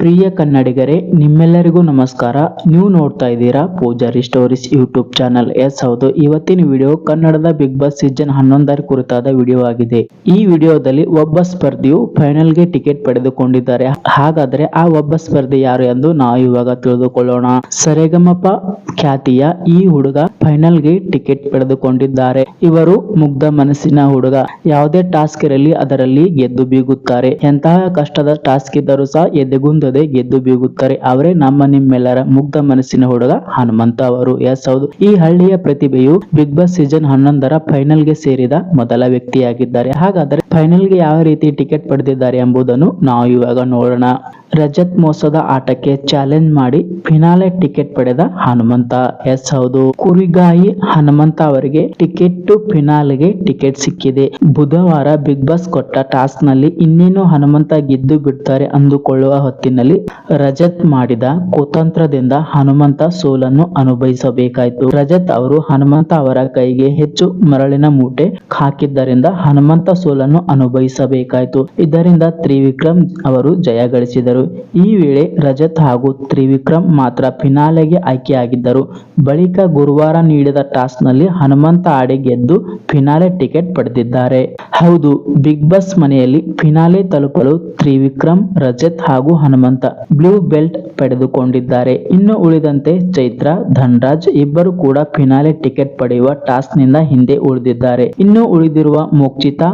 ಪ್ರಿಯ ಕನ್ನಡಿಗರೇ, ನಿಮ್ಮೆಲ್ಲರಿಗೂ ನಮಸ್ಕಾರ. ನೀವು ನೋಡ್ತಾ ಇದ್ದೀರಾ Poojari stories YouTube channel. Yes, ಹೌದು, ಇವತ್ತಿನ ವಿಡಿಯೋ ಕನ್ನಡದ ಬಿಗ್ ಬಾಸ್ ಸೀಸನ್ ಹನ್ನೊಂದರ ಕುರಿತಾದ ವಿಡಿಯೋ ಆಗಿದೆ. ಈ ವಿಡಿಯೋದಲ್ಲಿ ಒಬ್ಬ ಸ್ಪರ್ಧಿಯು ಫೈನಲ್ಗೆ ಟಿಕೆಟ್ ಪಡೆದುಕೊಂಡಿದ್ದಾರೆ. ಹಾಗಾದ್ರೆ ಆ ಒಬ್ಬ ಸ್ಪರ್ಧಿ ಯಾರು ಎಂದು ನಾವು ಇವಾಗ ತಿಳಿದುಕೊಳ್ಳೋಣ. ಸರೇಗಮಪ್ಪ ಖ್ಯಾತಿಯ ಈ ಹುಡುಗ ಫೈನಲ್ಗೆ ಟಿಕೆಟ್ ಪಡೆದುಕೊಂಡಿದ್ದಾರೆ. ಇವರು ಮುಗ್ಧ ಮನಸ್ಸಿನ ಹುಡುಗ. ಯಾವುದೇ ಟಾಸ್ಕ್ ಇರಲಿ ಅದರಲ್ಲಿ ಗೆದ್ದು ಬೀಗುತ್ತಾರೆ. ಎಂತಹ ಕಷ್ಟದ ಟಾಸ್ಕ್ ಇದ್ದರೂ ಸಹ ಎದೆಗುಂದದೆ ಗೆದ್ದು ಬೀಗುತ್ತಾರೆ. ಅವರೇ ನಮ್ಮ ನಿಮ್ಮೆಲ್ಲರ ಮುಗ್ಧ ಮನಸ್ಸಿನ ಹುಡುಗ ಹನುಮಂತ ಅವರು. ಎಸ್ ಹೌದು. ಈ ಹಳ್ಳಿಯ ಪ್ರತಿಭೆಯು ಬಿಗ್ ಬಾಸ್ ಸೀಸನ್ ಹನ್ನೊಂದರ ಫೈನಲ್ಗೆ ಸೇರಿದ ಮೊದಲ ವ್ಯಕ್ತಿಯಾಗಿದ್ದಾರೆ. ಹಾಗಾದರೆ ಫೈನಲ್ಗೆ ಯಾವ ರೀತಿ ಟಿಕೆಟ್ ಪಡೆದಿದ್ದಾರೆ ಎಂಬುದನ್ನು ನಾವು ಇವಾಗ ನೋಡೋಣ. ರಜತ್ ಮೋಸದ ಆಟಕ್ಕೆ ಚಾಲೆಂಜ್ ಮಾಡಿ ಫಿನಾಲೆ ಟಿಕೆಟ್ ಪಡೆದ ಹನುಮಂತ. ಎಸ್ ಹೌದು. ಕುರಿಗಾಯಿ ಹನುಮಂತ ಅವರಿಗೆ ಟಿಕೆಟ್ ಫಿನಾಲೆಗೆ ಟಿಕೆಟ್ ಸಿಕ್ಕಿದೆ. ಬುಧವಾರ ಬಿಗ್ ಬಾಸ್ ಕೊಟ್ಟ ಟಾಸ್ಕ್ನಲ್ಲಿ ಇನ್ನೇನು ಹನುಮಂತ ಗೆದ್ದು ಬಿಡ್ತಾರೆ ಅಂದುಕೊಳ್ಳುವ ಹೊತ್ತಿನಲ್ಲಿ ರಜತ್ ಮಾಡಿದ ಕುತಂತ್ರದಿಂದ ಹನುಮಂತ ಸೋಲನ್ನು ಅನುಭವಿಸಬೇಕಾಯಿತು. ರಜತ್ ಅವರು ಹನುಮಂತ ಅವರ ಕೈಗೆ ಹೆಚ್ಚು ಮರಳಿನ ಮೂಟೆ ಹಾಕಿದ್ದರಿಂದ ಹನುಮಂತ ಸೋಲನ್ನು ಅನುಭವಿಸಬೇಕಾಯಿತು. ಇದರಿಂದ ತ್ರಿವಿಕ್ರಮ್ ಅವರು ಜಯ ಗಳಿಸಿದರು. ಈ ವೇಳೆ ರಜತ್ ಹಾಗೂ ತ್ರಿವಿಕ್ರಮ್ ಮಾತ್ರ ಫಿನಾಲೆಗೆ ಆಯ್ಕೆಯಾಗಿದ್ದರು. ಬಳಿಕ ಗುರುವಾರ ನೀಡಿದ ಟಾಸ್ಕ್ನಲ್ಲಿ ಹನುಮಂತ ಆಡಿ ಗೆದ್ದು ಫಿನಾಲೆ ಟಿಕೆಟ್ ಪಡೆದಿದ್ದಾರೆ. ಹೌದು, ಬಿಗ್ ಬಾಸ್ ಮನೆಯಲ್ಲಿ ಫಿನಾಲೆ ತಲುಪಲು ತ್ರಿವಿಕ್ರಮ್, ರಜತ್ ಹಾಗೂ ಹನುಮಂತ ಬ್ಲೂ ಬೆಲ್ಟ್ ಪಡೆದುಕೊಂಡಿದ್ದಾರೆ. ಇನ್ನು ಉಳಿದಂತೆ ಚೈತ್ರ, ಧನ್ರಾಜ್ ಇಬ್ಬರು ಕೂಡ ಫಿನಾಲೆ ಟಿಕೆಟ್ ಪಡೆಯುವ ಟಾಸ್ಕ್ನಿಂದ ಹಿಂದೆ ಉಳಿದಿದ್ದಾರೆ. ಇನ್ನು ಉಳಿದಿರುವ ಮೋಕ್ಷಿತಾ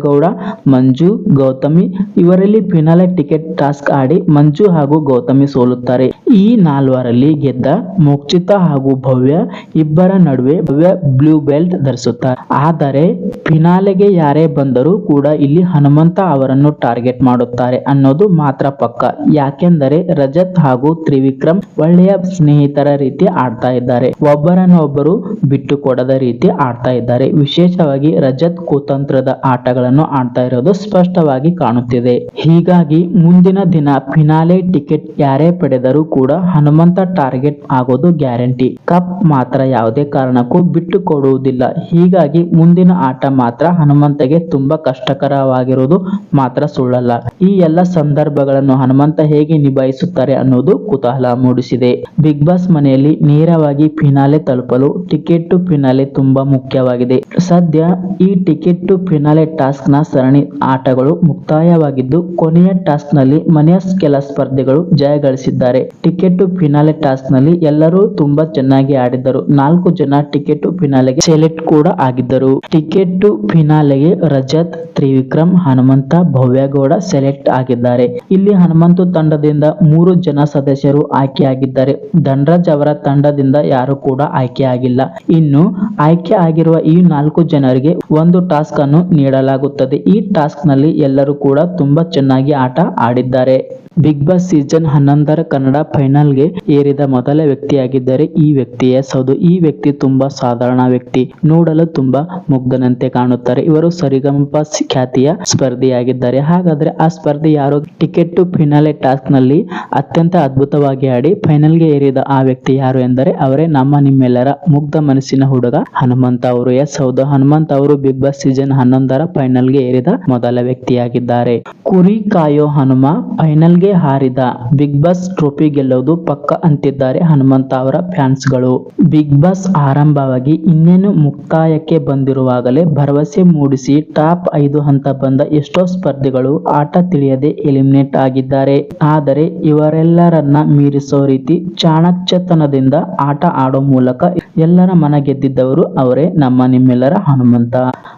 ಭವ್ಯಗೌಡ ಮಂಜು, ಗೌತಮಿ ಇವರಲ್ಲಿ ಫಿನಾಲೆ ಟಿಕೆಟ್ ಟಾಸ್ಕ್ ಆಡಿ ಮಂಜು ಹಾಗೂ ಗೌತಮಿ ಸೋಲುತ್ತಾರೆ. ಈ ನಾಲ್ವರಲ್ಲಿ ಗೆದ್ದ ಮೋಕ್ಷಿತಾ ಹಾಗೂ ಭವ್ಯ ಇಬ್ಬರ ನಡುವೆ ಭವ್ಯ ಬ್ಲೂ ಬೆಲ್ಟ್ ಧರಿಸುತ್ತಾರೆ. ಆದರೆ ಫಿನಾಲೆಗೆ ಯಾರೇ ಬಂದರೂ ಕೂಡ ಇಲ್ಲಿ ಹನುಮಂತ ಅವರನ್ನು ಟಾರ್ಗೆಟ್ ಮಾಡುತ್ತಾರೆ ಅನ್ನೋದು ಮಾತ್ರ ಪಕ್ಕ. ಯಾಕೆಂದರೆ ರಜತ್ ಹಾಗೂ ತ್ರಿವಿಕ್ರಮ್ ಒಳ್ಳೆಯ ಸ್ನೇಹಿತರ ರೀತಿ ಆಡ್ತಾ ಇದ್ದಾರೆ. ಒಬ್ಬರನ್ನೊಬ್ಬರು ಬಿಟ್ಟು ಕೊಡದ ರೀತಿ ಆಡ್ತಾ ಇದ್ದಾರೆ. ವಿಶೇಷವಾಗಿ ರಜತ್ ಕುತಂತ್ರದ ಆಟಗಳನ್ನು ಆಡ್ತಾ ಇರೋದು ಸ್ಪಷ್ಟವಾಗಿ ಕಾಣುತ್ತಿದೆ. ಹೀಗಾಗಿ ಮುಂದಿನ ದಿನ ಫಿನಾಲೆ ಟಿಕೆಟ್ ಯಾರೇ ಪಡೆದರೂ ಕೂಡ ಹನುಮಂತ ಟಾರ್ಗೆಟ್ ಆಗೋದು ಗ್ಯಾರಂಟಿ. ಕಪ್ ಮಾತ್ರ ಯಾವುದೇ ಕಾರಣಕ್ಕೂ ಬಿಟ್ಟು ಕೊಡುವುದಿಲ್ಲ ಹೀಗಾಗಿ ಮುಂದಿನ ಆಟ ಮಾತ್ರ ಹನುಮಂತಗೆ ತುಂಬಾ ಕಷ್ಟಕರವಾಗಿರುವುದು ಮಾತ್ರ ಸುಳ್ಳಲ್ಲ. ಈ ಎಲ್ಲ ಸಂದರ್ಭಗಳನ್ನು ಹನುಮಂತ ಹೇಗೆ ನಿಭಾಯಿಸುತ್ತಾರೆ ಅನ್ನೋದು ಕುತೂಹಲ ಮೂಡಿಸಿದೆ. ಬಿಗ್ ಬಾಸ್ ಮನೆಯಲ್ಲಿ ನೇರವಾಗಿ ಫಿನಾಲೆ ತಲುಪಲು ಟಿಕೆಟ್ ಟು ಫಿನಾಲೆ ತುಂಬಾ ಮುಖ್ಯವಾಗಿದೆ. ಸದ್ಯ ಈ ಟಿಕೆಟ್ ಟು ಫಿನಾಲೆ ಟಾಸ್ಕ್ ನ ಸರಣಿ ಆಟಗಳು ಮುಕ್ತಾಯವಾಗಿದ್ದು, ಕೊನೆಯ ಟಾಸ್ಕ್ನಲ್ಲಿ ಮನೆಯ ಕೆಲ ಸ್ಪರ್ಧಿಗಳು ಜಯ ಗಳಿಸಿದ್ದಾರೆ. ಟಿಕೆಟ್ ಟು ಫಿನಾಲೆ ಟಾಸ್ಕ್ನಲ್ಲಿ ಎಲ್ಲರೂ ತುಂಬಾ ಚೆನ್ನಾಗಿ ಆಡಿದ್ದರು. ನಾಲ್ಕು ಜನ ಟಿಕೆಟ್ ಟು ಫಿನಾಲೆಗೆ ಸೆಲೆಕ್ಟ್ ಕೂಡ ಆಗಿದ್ದರು. ಟಿಕೆಟ್ ಟು ಫಿನಾಲೆಗೆ ರಜತ್, ತ್ರಿವಿಕ್ರಮ್, ಹನುಮಂತ, ಭವ್ಯಗೌಡ ಸೆಲೆಕ್ಟ್ ಆಗಿದ್ದಾರೆ. ಇಲ್ಲಿ ಹನುಮಂತ ತಂಡದಿಂದ ಮೂರು ಜನ ಸದಸ್ಯರು ಆಯ್ಕೆಯಾಗಿದ್ದಾರೆ. ಧನರಾಜ್ ಅವರ ತಂಡದಿಂದ ಯಾರು ಕೂಡ ಆಯ್ಕೆಯಾಗಿಲ್ಲ. ಇನ್ನು ಆಯ್ಕೆ ಆಗಿರುವ ಈ ನಾಲ್ಕು ಜನರಿಗೆ ಒಂದು ಟಾಸ್ಕ್ ಅನ್ನು ನೀಡಲಾಗುತ್ತದೆ. ಈ ಟಾಸ್ಕ್ನಲ್ಲಿ ಎಲ್ಲರೂ ಕೂಡ ತುಂಬಾ ಚೆನ್ನಾಗಿ ಆಟ ಆಡಿದ್ದಾರೆ. ಬಿಗ್ ಬಾಸ್ ಸೀಸನ್ ಹನ್ನೊಂದರ ಕನ್ನಡ ಫೈನಲ್ಗೆ ಏರಿದ ಮೊದಲ ವ್ಯಕ್ತಿಯಾಗಿದ್ದರೆ ಈ ವ್ಯಕ್ತಿ ಎಸ್ ಈ ವ್ಯಕ್ತಿ ತುಂಬಾ ಸಾಧಾರಣ ವ್ಯಕ್ತಿ. ನೋಡಲು ತುಂಬಾ ಮುಗ್ಧನಂತೆ ಕಾಣುತ್ತಾರೆ. ಇವರು ಸರಿಗಮಪ ಸ್- ಖ್ಯಾತಿಯ ಸ್ಪರ್ಧಿಯಾಗಿದ್ದಾರೆ. ಹಾಗಾದ್ರೆ ಆ ಸ್ಪರ್ಧಿ ಯಾರು? ಟಿಕೆಟ್ ಟು ಫಿನಾಲೆ ಟಾಸ್ಕ್ನಲ್ಲಿ ಅತ್ಯಂತ ಅದ್ಭುತವಾಗಿ ಆಡಿ ಫೈನಲ್ಗೆ ಏರಿದ ಆ ವ್ಯಕ್ತಿ ಯಾರು ಎಂದರೆ ಅವರೇ ನಮ್ಮ ನಿಮ್ಮೆಲ್ಲರ ಮುಗ್ಧ ಮನಸ್ಸಿನ ಹುಡುಗ ಹನುಮಂತ ಅವರು. ಎಸ್ ಹೌದು. ಹನುಮಂತ ಅವರು ಬಿಗ್ ಬಾಸ್ ಸೀಸನ್ ಹನ್ನೊಂದರ ಫೈನಲ್ಗೆ ಏರಿದ ಮೊದಲ ವ್ಯಕ್ತಿಯಾಗಿದ್ದಾರೆ. ಕುರಿ ಕಾಯೋ ಹನುಮ ಫೈನಲ್ಗೆ ಹಾರಿದ ಬಿಗ್ ಬಾಸ್ ಟ್ರೋಫಿ ಗೆಲ್ಲುವುದು ಪಕ್ಕ ಅಂತಿದ್ದಾರೆ ಹನುಮಂತ ಅವರ ಫ್ಯಾನ್ಸ್ಗಳು. ಬಿಗ್ ಬಾಸ್ ಆರಂಭವಾಗಿ ಇನ್ನೇನು ಮುಕ್ತಾಯಕ್ಕೆ ಬಂದಿರುವಾಗಲೇ ಭರವಸೆ ಮೂಡಿಸಿ ಟಾಪ್ ಐದು ಹಂತ ಬಂದ ಎಷ್ಟೋ ಸ್ಪರ್ಧಿಗಳು ಆಟ ತಿಳಿಯದೆ ಎಲಿಮಿನೇಟ್ ಆಗಿದ್ದಾರೆ. ಆದರೆ ಇವರೆಲ್ಲರನ್ನ ಮೀರಿಸೋ ರೀತಿ ಚಾಣಾಕ್ಷತನದಿಂದ ಆಟ ಆಡೋ ಮೂಲಕ ಎಲ್ಲರ ಮನ ಗೆದ್ದಿದ್ದವರು ಅವರೇ ನಮ್ಮ ನಿಮ್ಮೆಲ್ಲರ ಹನುಮಂತ.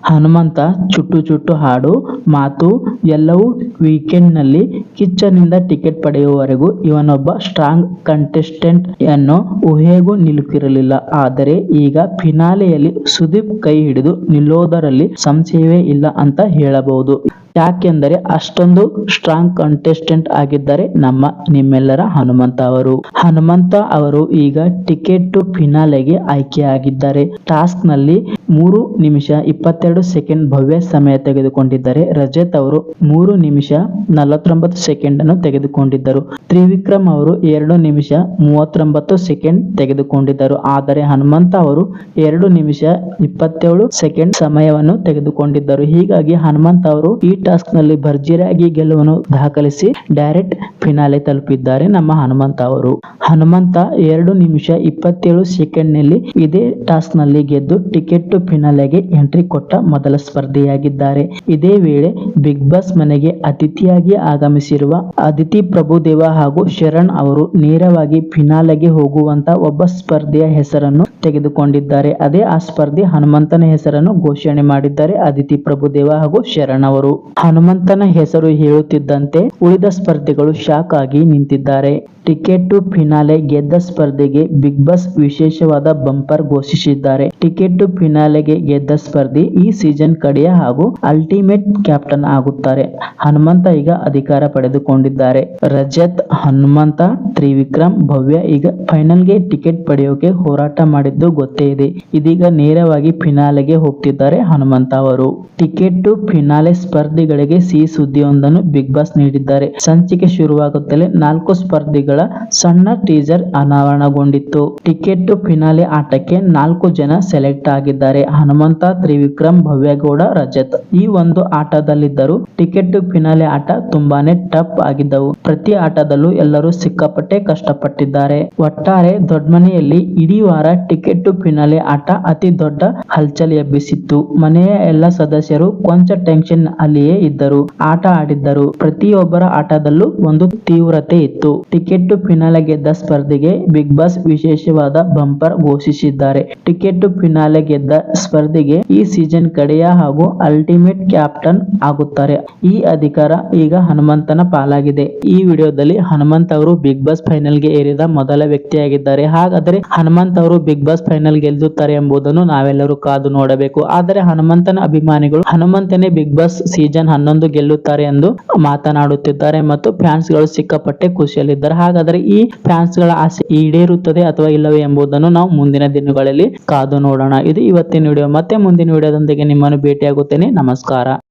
ಹನುಮಂತ ಚುಟ್ಟು ಚುಟ್ಟು ಹಾಡು, ಮಾತು ಎಲ್ಲವೂ ವೀಕೆಂಡ್ನಲ್ಲಿ ಕಿಚ್ಚನಿಂದ ಟಿಕೆಟ್ ಪಡೆಯುವವರೆಗೂ ಇವನೊಬ್ಬ ಸ್ಟ್ರಾಂಗ್ ಕಂಟೆಸ್ಟೆಂಟ್ ಅನ್ನು ಊಹೆಗೂ ನಿಲುಕಿರಲಿಲ್ಲ ಆದರೆ ಈಗ ಫಿನಾಲೆಯಲ್ಲಿ ಸುದೀಪ್ ಕೈ ಹಿಡಿದು ನಿಲ್ಲೋದರಲ್ಲಿ ಸಂಶಯವೇ ಇಲ್ಲ ಅಂತ ಹೇಳಬಹುದು. ಯಾಕೆಂದರೆ ಅಷ್ಟೊಂದು ಸ್ಟ್ರಾಂಗ್ ಕಂಟೆಸ್ಟೆಂಟ್ ಆಗಿದ್ದಾರೆ ನಮ್ಮ ನಿಮ್ಮೆಲ್ಲರ ಹನುಮಂತ ಅವರು. ಹನುಮಂತ ಅವರು ಈಗ ಟಿಕೆಟ್ ಟು ಫಿನಾಲೆಗೆ ಆಯ್ಕೆಯಾಗಿದ್ದಾರೆ. ಟಾಸ್ಕ್ನಲ್ಲಿ ಮೂರು ನಿಮಿಷ ಇಪ್ಪತ್ತೆರಡು ಸೆಕೆಂಡ್ ಭವ್ಯ ಸಮಯ ತೆಗೆದುಕೊಂಡಿದ್ದಾರೆ. ರಜತ್ ಅವರು ಮೂರು ನಿಮಿಷ ನಲವತ್ತೊಂಬತ್ತು ಸೆಕೆಂಡ್ ಅನ್ನು ತೆಗೆದುಕೊಂಡಿದ್ದರು. ತ್ರಿವಿಕ್ರಮ್ ಅವರು ಎರಡು ನಿಮಿಷ ಮೂವತ್ತೊಂಬತ್ತು ಸೆಕೆಂಡ್ ತೆಗೆದುಕೊಂಡಿದ್ದರು. ಆದರೆ ಹನುಮಂತ ಅವರು ಎರಡು ನಿಮಿಷ ಇಪ್ಪತ್ತೇಳು ಸೆಕೆಂಡ್ ಸಮಯವನ್ನು ತೆಗೆದುಕೊಂಡಿದ್ದರು. ಹೀಗಾಗಿ ಹನುಮಂತ ಅವರು ಈ ಟಾಸ್ಕ್ನಲ್ಲಿ ಭರ್ಜರಿಯಾಗಿ ಗೆಲುವನ್ನು ದಾಖಲಿಸಿ ಡೈರೆಕ್ಟ್ ಫಿನಾಲೆ ತಲುಪಿದ್ದಾರೆ ನಮ್ಮ ಹನುಮಂತ ಅವರು. ಹನುಮಂತ ಎರಡು ನಿಮಿಷ ಇಪ್ಪತ್ತೇಳು ಸೆಕೆಂಡ್ನಲ್ಲಿ ಇದೇ ಟಾಸ್ಕ್ನಲ್ಲಿ ಗೆದ್ದು ಟಿಕೆಟ್ ಫಿನಾಲೆಗೆ ಎಂಟ್ರಿ ಕೊಟ್ಟ ಮೊದಲ ಸ್ಪರ್ಧಿಯಾಗಿದ್ದಾರೆ. ಇದೇ ವೇಳೆ ಬಿಗ್ ಬಾಸ್ ಮನೆಗೆ ಅತಿಥಿಯಾಗಿ ಆಗಮಿಸಿರುವ ಅದಿತಿ ಪ್ರಭುದೇವ ಹಾಗೂ ಶರಣ್ ಅವರು ನೇರವಾಗಿ ಫಿನಾಲೆಗೆ ಹೋಗುವಂತ ಒಬ್ಬ ಸ್ಪರ್ಧೆಯ ಹೆಸರನ್ನು ತೆಗೆದುಕೊಂಡಿದ್ದಾರೆ. ಅದೇ ಆ ಸ್ಪರ್ಧಿ ಹನುಮಂತನ ಹೆಸರನ್ನು ಘೋಷಣೆ ಮಾಡಿದ್ದಾರೆ ಅದಿತಿ ಪ್ರಭುದೇವ ಹಾಗೂ ಶರಣ್ ಅವರು. ಹನುಮಂತನ ಹೆಸರು ಹೇಳುತ್ತಿದ್ದಂತೆ ಉಳಿದ ಸ್ಪರ್ಧಿಗಳು ಶಾಕ್ ಆಗಿ ನಿಂತಿದ್ದಾರೆ. ಟಿಕೆಟ್ ಟು ಫಿನಾಲೆ ಗೆದ್ದ ಸ್ಪರ್ಧೆಗೆ ಬಿಗ್ ಬಾಸ್ ವಿಶೇಷವಾದ ಬಂಪರ್ ಘೋಷಿಸಿದ್ದಾರೆ. ಟಿಕೆಟ್ ಟು ಫಿನಾಲೆಗೆ ಗೆದ್ದ ಸ್ಪರ್ಧಿ ಈ ಸೀಸನ್ ಕಡೆಯ ಹಾಗೂ ಅಲ್ಟಿಮೇಟ್ ಕ್ಯಾಪ್ಟನ್ ಆಗುತ್ತಾರೆ. ಹನುಮಂತ ಈಗ ಅಧಿಕಾರ ಪಡೆದುಕೊಂಡಿದ್ದಾರೆ. ರಜತ್, ಹನುಮಂತ, ತ್ರಿವಿಕ್ರಮ್, ಭವ್ಯ ಈಗ ಫೈನಲ್ಗೆ ಟಿಕೆಟ್ ಪಡೆಯೋಕೆ ಹೋರಾಟ ಮಾಡಿದ್ದು ಗೊತ್ತೇ ಇದೆ. ಇದೀಗ ನೇರವಾಗಿ ಫಿನಾಲೆಗೆ ಹೋಗ್ತಿದ್ದಾರೆ ಹನುಮಂತ ಅವರು. ಟಿಕೆಟ್ ಟು ಫಿನಾಲೆ ಸ್ಪರ್ಧಿಗಳಿಗೆ ಸಿಹಿ ಸುದ್ದಿಯೊಂದನ್ನು ಬಿಗ್ ಬಾಸ್ ನೀಡಿದ್ದಾರೆ. ಸಂಚಿಕೆ ಶುರುವಾಗುತ್ತಲೇ ನಾಲ್ಕು ಸ್ಪರ್ಧಿಗಳ ಸಣ್ಣ ಟೀಸರ್ ಅನಾವರಣಗೊಂಡಿತ್ತು. ಟಿಕೆಟ್ ಫಿನಾಲೆ ಆಟಕ್ಕೆ ನಾಲ್ಕು ಜನ ಸೆಲೆಕ್ಟ್ ಆಗಿದ್ದಾರೆ. ಹನುಮಂತ, ತ್ರಿವಿಕ್ರಮ್, ಭವ್ಯಗೌಡ, ರಜತ್. ಈ ಒಂದು ಆಟದಲ್ಲಿದ್ದರು ಟಿಕೆಟ್ ಫಿನಾಲೆ ಆಟ ತುಂಬಾನೇ ಟಫ್ ಆಗಿದ್ದವು. ಪ್ರತಿ ಆಟದಲ್ಲೂ ಎಲ್ಲರೂ ಸಿಕ್ಕಾಪಟ್ಟೆ ಕಷ್ಟಪಟ್ಟಿದ್ದಾರೆ. ಒಟ್ಟಾರೆ ದೊಡ್ಡಮನೆಯಲ್ಲಿ ಇಡೀ ವಾರ ಟಿಕೆಟ್ ಫಿನಾಲೆ ಆಟ ಅತಿ ದೊಡ್ಡ ಹಲ್ಚಲ್ ಎಬ್ಬಿಸಿತ್ತು ಮನೆಯ ಎಲ್ಲ ಸದಸ್ಯರು ಕೊಂಚ ಟೆನ್ಷನ್ ಅಲ್ಲಿಯೇ ಇದ್ದರು. ಆಟ ಆಡಿದ್ದರು. ಪ್ರತಿಯೊಬ್ಬರ ಆಟದಲ್ಲೂ ಒಂದು ತೀವ್ರತೆ ಇತ್ತು. ಟಿಕೆಟ್ ಫಿನಾಲೆ ಗೆದ್ದ ಸ್ಪರ್ಧಿಗೆ ಬಿಗ್ ಬಾಸ್ ವಿಶೇಷವಾದ ಬಂಪರ್ ಘೋಷಿಸಿದ್ದಾರೆ. ಟಿಕೆಟ್ ಫಿನಾಲೆ ಗೆದ್ದ ಸ್ಪರ್ಧಿಗೆ ಈ ಸೀಸನ್ ಕಡೆಯ ಹಾಗೂ ಅಲ್ಟಿಮೇಟ್ ಕ್ಯಾಪ್ಟನ್ ಆಗುತ್ತಾರೆ. ಈ ಅಧಿಕಾರ ಈಗ ಹನುಮಂತನ ಪಾಲಾಗಿದೆ. ಈ ವಿಡಿಯೋದಲ್ಲಿ ಹನುಮಂತ್ ಅವರು ಬಿಗ್ ಬಾಸ್ ಫೈನಲ್ಗೆ ಏರಿದ ಮೊದಲ ವ್ಯಕ್ತಿಯಾಗಿದ್ದಾರೆ. ಹಾಗಾದರೆ ಹನುಮಂತ್ ಅವರು ಬಿಗ್ ಬಾಸ್ ಫೈನಲ್ ಗೆಲ್ಲುತ್ತಾರೆ ಎಂಬುದನ್ನು ನಾವೆಲ್ಲರೂ ಕಾದು ನೋಡಬೇಕು. ಆದರೆ ಹನುಮಂತನ ಅಭಿಮಾನಿಗಳು ಹನುಮಂತನೇ ಬಿಗ್ ಬಾಸ್ ಸೀಸನ್ ಹನ್ನೊಂದು ಗೆಲ್ಲುತ್ತಾರೆ ಎಂದು ಮಾತನಾಡುತ್ತಿದ್ದಾರೆ ಮತ್ತು ಫ್ಯಾನ್ಸ್ ಸಿಕ್ಕಾಪಟ್ಟೆ ಖುಷಿಯಲ್ಲಿದ್ದಾರೆ. ಹಾಗಾದರೆ ಈ ಫ್ಯಾನ್ಸ್ಗಳ ಆಸೆ ಈಡೇರುತ್ತದೆ ಅಥವಾ ಇಲ್ಲವೇ ಎಂಬುದನ್ನು ನಾವು ಮುಂದಿನ ದಿನಗಳಲ್ಲಿ ಕಾದು ನೋಡೋಣ. ಇದು ಇವತ್ತಿನ ವಿಡಿಯೋ. ಮತ್ತೆ ಮುಂದಿನ ವಿಡಿಯೋದೊಂದಿಗೆ ನಿಮ್ಮನ್ನು ಭೇಟಿಯಾಗುತ್ತೇನೆ. ನಮಸ್ಕಾರ.